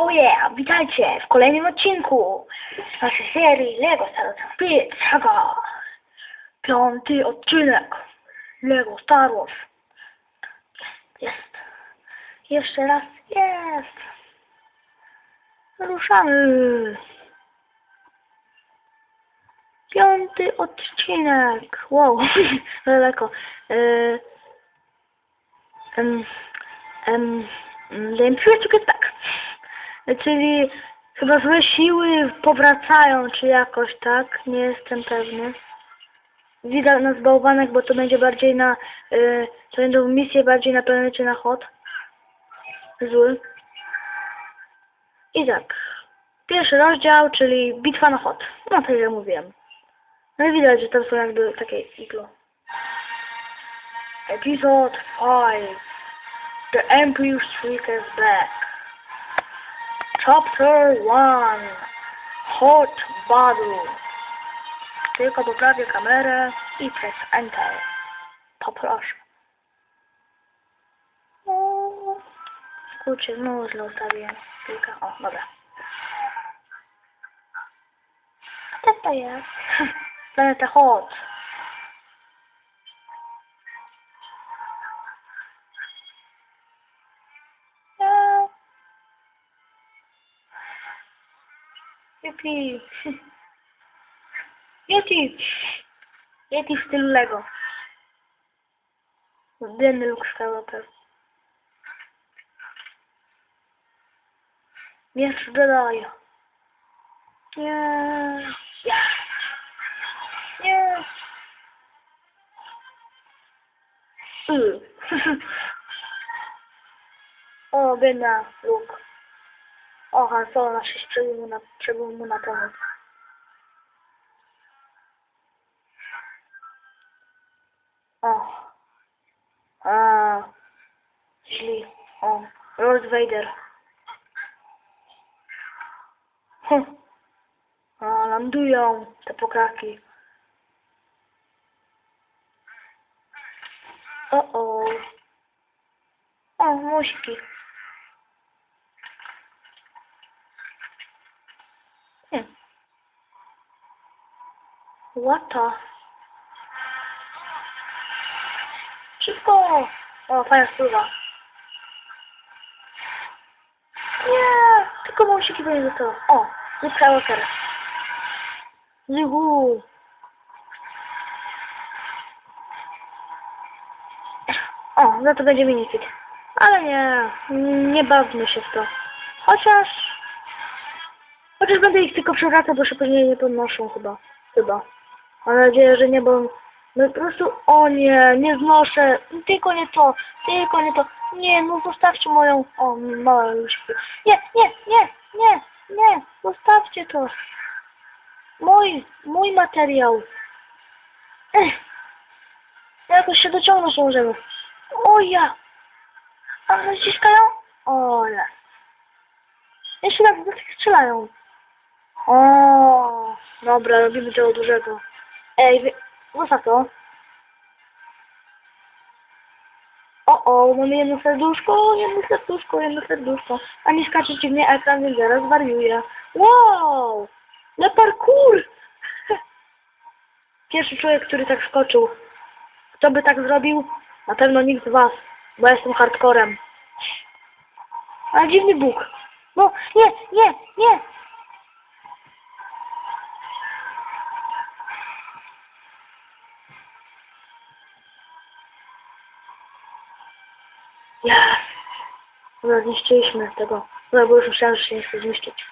Oh yeah, witajcie w kolejnym odcinku naszej serii Lego Star Wars Spirit Saga. Piąty odcinek Lego Star Wars. Jest, jest. Jeszcze raz jest. Ruszamy. Piąty odcinek. Wow, daleko. Yy, um, um, the Imperial to get back. Czyli chyba złe siły powracają, czy jakoś tak, nie jestem pewny. Widać nas bałwanek, bo to będzie bardziej na, y, to będą misje bardziej na planecie na chod. Zły. I tak. Pierwszy rozdział, czyli bitwa na chod. No tak jak mówiłem. No i widać, że tam są jakby takie iglo. Episode 5. The Emperor's Streak is back. Chapter 1 Hot Battle Tylko poprawię kamerę i press Enter. Poproszę. Kurczę, znowu źle ustawiłem. Kilka. O, dobra. Co to jest? Planeta Hot. Yeti. Yeti. Yeti w stylu Lego. Biedny Luke Skywalker. Miecz Jedi. Nie. Nie. Nie. O, biedna Luke. O, Han Solo na sześć przebył mu na, mu na pomoc. O. A. Źli. O. Lord Vader. Hm. A, lądują te pokraki. O, o. O. The? Szybko! O, fajna spływa. Nie! Tylko musiki będzie to. O, Luke Skywalker. Juhu! O, za to będzie minifit. Ale nie, nie bawmy się w to. Chociaż... Chociaż będę ich tylko przewracał, bo się później nie podnoszą chyba. Chyba. Mam nadzieję, że nie, bo no po prostu, o nie, nie znoszę, tylko nie to, tylko nie to, nie, no zostawcie moją, o, małe luźki. Nie, nie, nie, nie, nie, zostawcie to. Mój, mój materiał. Ech. Jakoś się dociągnąć możemy. O ja! A naciskają? O nie. Jeszcze raz tych strzelają. O, dobra, robimy tego dużego. Ej, wy... zostaw to. O, o, mamy jedno serduszko, jedno serduszko, jedno serduszko. A nie skacze ci mnie ekran, więc zaraz wariuje. Wow! Le parkour! Pierwszy człowiek, który tak skoczył. Kto by tak zrobił? Na pewno nikt z was, bo jestem hardcorem. Ale dziwny Bóg. No, nie, nie, nie! Dobra, zniszczyliśmy tego. No, bo już myślałem, że się nie chce zniszczyć.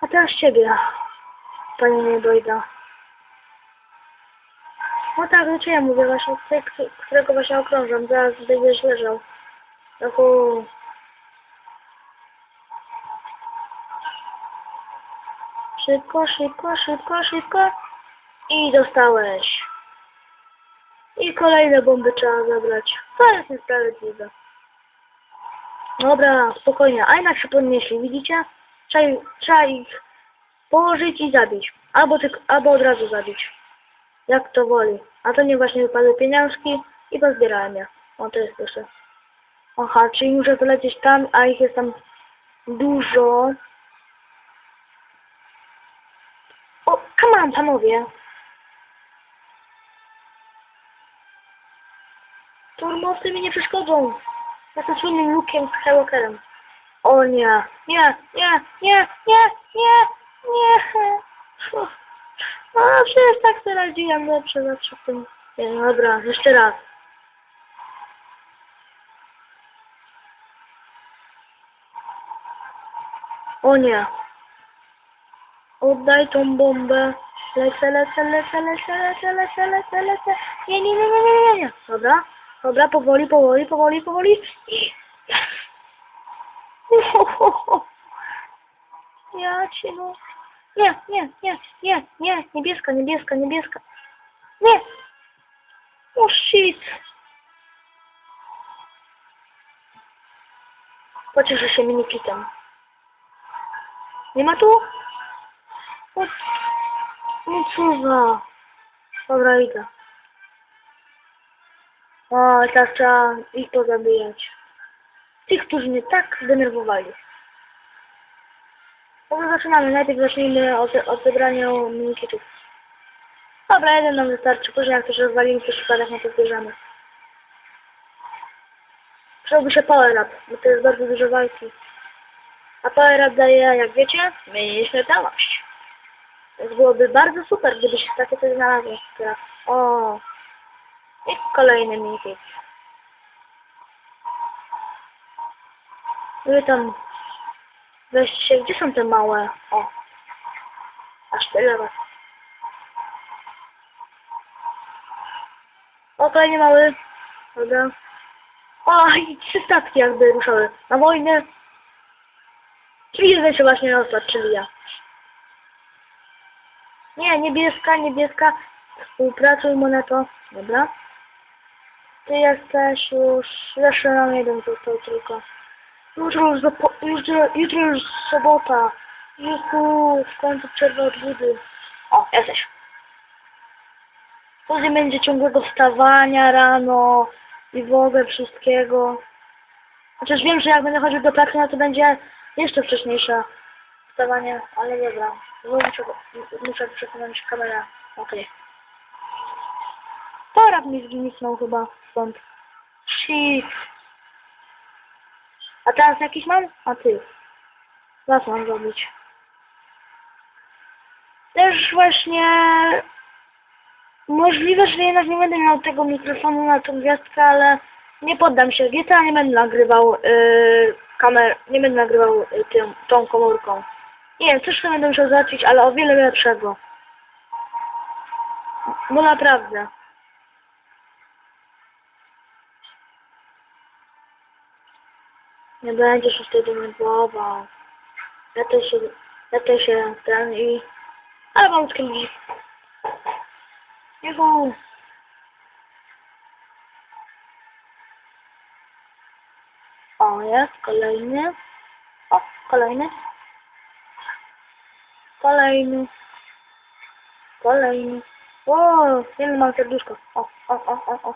A teraz ciebie, panie niedojda. No tak, no co ja mówię właśnie, k- którego właśnie okrążam, zaraz będziesz leżał. Oho. Szybko, szybko, szybko, szybko. I dostałeś. I kolejne bomby trzeba zabrać. To jest niesprawiedliwe. Dobra, spokojnie. A jednak się podnieśli, widzicie? Trzeba, trzeba ich położyć i zabić. Albo, tylko, albo od razu zabić. Jak to woli. A to nie właśnie wypadły pieniążki i pozbierałem je. O, to jest proszę. Aha, czyli muszę polecieć tam, a ich jest tam dużo. O, come on, panowie. Turmosy mi nie przeszkodzą. Jestem słynnym lukiem z Skywalkerem. O nie, nie, nie, nie, nie, nie, nie. No przecież tak sobie radziłem lepsze, lepsze w tym. Nie, dobra, jeszcze raz. O nie. Oddaj tą bombę. Lecę, lecę, lecę, lecę, lecę, lecę, lecę, lecę. Nie, nie, nie, nie, nie, nie, nie. Dobra, powoli, powoli, powoli. I... Ja cię no. Nie, nie, nie, nie, nie, niebieska, niebieska, niebieska. Nie. O shit. Pocieszę się minikitem. Nie ma tu? O, no co za... Dobra, idę. O, teraz trzeba ich pozabijać. Tych, którzy mnie tak zdenerwowali. Dobra, zaczynamy. Najpierw zacznijmy od, od zebrania minikitów. Dobra, jeden nam wystarczy. Później jak coś rozwalimy przez przypadek, no to zbierzemy. Przydałby się power up, bo to jest bardzo dużo walki. A power up daje, jak wiecie, mniej nieśmiertelność. Więc byłoby bardzo super, gdyby się takie coś znalazło teraz. O! Kolejny minikit. Wy tam gdzie są te małe? O! Aż tyle was. O, kolejny mały. Dobra. O, i trzy statki jakby ruszały. Na wojnę. Czyli się właśnie rozpadł, czyli ja. Nie, niebieska, niebieska. Współpracuj moneto. Dobra. Ty jesteś już... Jeszcze nam jeden został tylko. Jutro już, zapo- jutro, jutro już sobota. Juhu, w końcu przerwa od budy. O, jesteś. Później będzie ciągłego wstawania rano i w ogóle wszystkiego. Chociaż wiem, że jak będę chodził do pracy, no to będzie jeszcze wcześniejsze wstawanie, ale dobra. Muszę, muszę przesunąć kamerę. Okej. Torab mi zniknął chyba stąd. Shit. A teraz jakiś mam? A ty. Was mam zrobić. Też właśnie możliwe, że jednak nie będę miał tego mikrofonu na tą gwiazdkę, ale nie poddam się. GTA nie będę nagrywał yy, kamer, nie będę nagrywał yy, tym, tą komórką. Nie wiem, coś to będę musiał załatwić, ale o wiele lepszego. No naprawdę. Nie będziesz już wtedy denerwował. Ja też się, ja też się ten i... Ale malutkie ludzi. Juhu. O, jest kolejny. O, kolejny. Kolejny. Kolejny. O, jeden mam serduszko. O, o, o, o, o.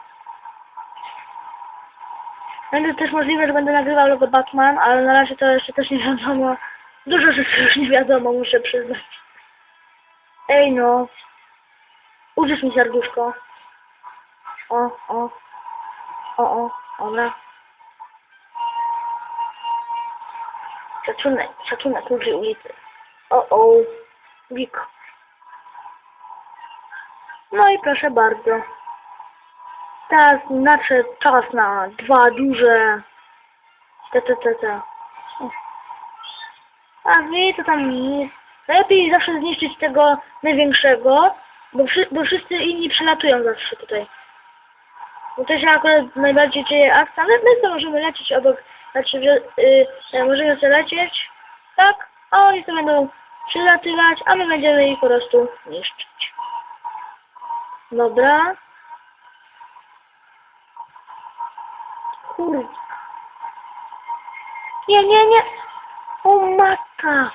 Będzie też możliwe, że będę nagrywał logo Batman, ale na razie to jeszcze też nie wiadomo. Dużo rzeczy już nie wiadomo, muszę przyznać. Ej no. Użysz mi serduszko. O, o. O, o, dobra. Szacunek, szacunek ludzi ulicy. O, o. Wik. No i proszę bardzo. Teraz nadszedł czas na dwa duże. O. A wy to tam nic. Lepiej zawsze zniszczyć tego największego, bo, wszy, bo wszyscy inni przylatują zawsze tutaj. Bo to się akurat najbardziej dzieje akcja, my to możemy lecieć obok, znaczy, yy, możemy sobie lecieć, tak, a oni to będą przylatywać, a my będziemy ich po prostu niszczyć. Dobra. Kurde. Nie, nie, nie. O matka.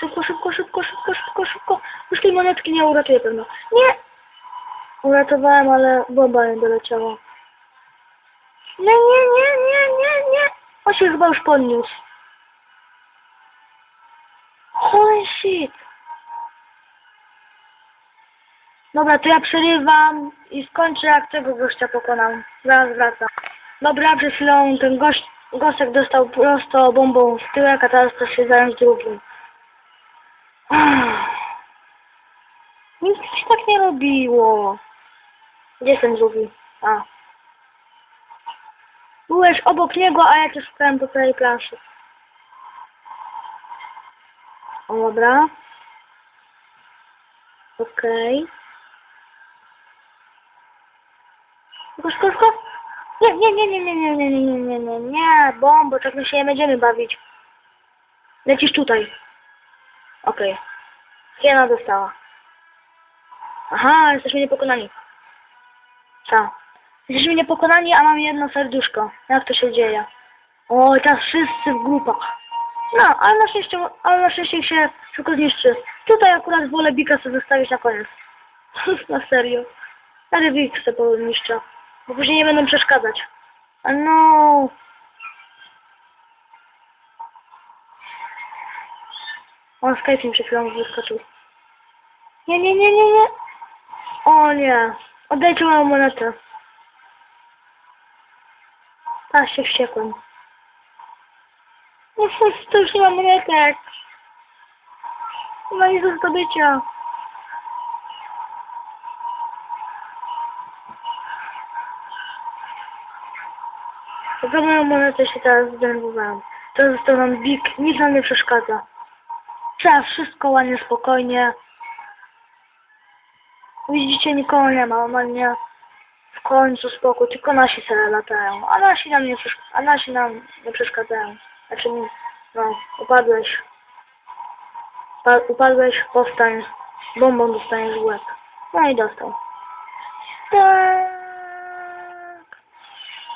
Szybko, szybko, szybko, szybko, szybko, szybko. Już tej monetki nie uratuje pewno. Nie! Uratowałem, ale bomba nie doleciała. Nie, nie, nie, nie, nie, nie. On się chyba już podniósł. Holy shit. Dobra, to ja przerywam i skończę jak tego gościa pokonam. Zaraz wracam. Dobra, przed chwilą ten gość, gostek dostał prosto bombą w tyłek, a teraz to się zająć drugim. Nic się tak nie robiło. Gdzie ten drugi? A. Byłeś obok niego, a ja cię szukałem po całej planszy. Dobra. Okej. Tylko, tylko. Nie, nie, nie, nie, nie, nie, nie, nie, nie, nie, nie, nie, bombo, tak my się nie będziemy bawić. Lecisz tutaj. Okej. Hiena dostała. Aha, jesteśmy niepokonani. Tak. Jesteśmy niepokonani, a mam jedno serduszko. Jak to się dzieje? O, teraz wszyscy w grupach. No, ale na szczęście, ale na szczęście się szybko zniszczy. Tutaj akurat wolę Bika sobie zostawić na koniec. na serio. Ale Bik sobie niszczę. Bo później nie będą przeszkadzać. No. On Skype mi przed chwilą wyskoczył. Nie, nie, nie, nie, nie. O nie. Oddajcie moją monetę. A, się wściekłem. No to już nie mam monetek. No i do zdobycia. Za moją monetę się teraz zdenerwowałem. To został nam big, nic nam nie przeszkadza. Trzeba wszystko ładnie, spokojnie. Widzicie, nikogo nie ma, normalnie w końcu spokój, tylko nasi sobie latają, a nasi nam nie, przeszk- a nasi nam nie przeszkadzają. Znaczy, no, upadłeś. Pa- upadłeś, powstań, bombą dostaniesz w łeb. No i dostał. Tak.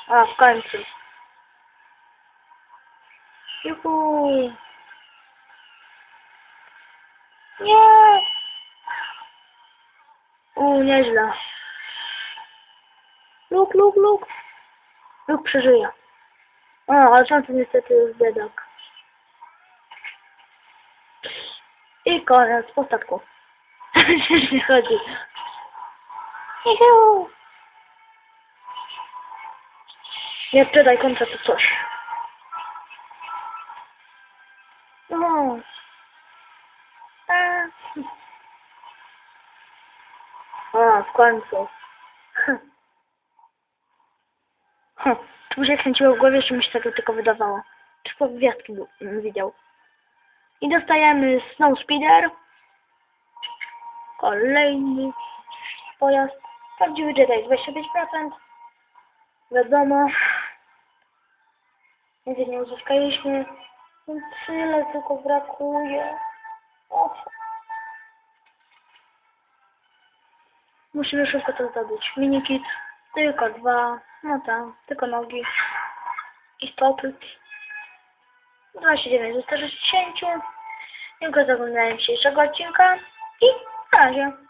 A, w końcu. Juhu. Nie. U, nieźle. Luk, luk, luk. Luk przeżyje. O, ale to niestety jest biedak. I koniec, po statku. nie chodzi. Juhu. Nie sprzedaj końca to coś. No. A. A, w końcu. Hm. Tu mi się kręciło w głowie, że mi się tego tylko wydawało. Czy po gwiazdki był- m, widział. I dostajemy Snow Speeder. Kolejny pojazd. Prawdziwy Jedi 25%. Wiadomo. Więcej nie uzyskaliśmy. Więc tyle tylko brakuje. Och. Musimy szybko to zdobyć. Minikit. Tylko dwa. No tam. Tylko nogi. I stopy. 29 do 160. Dziękuję za oglądanie dzisiejszego odcinka. I na razie.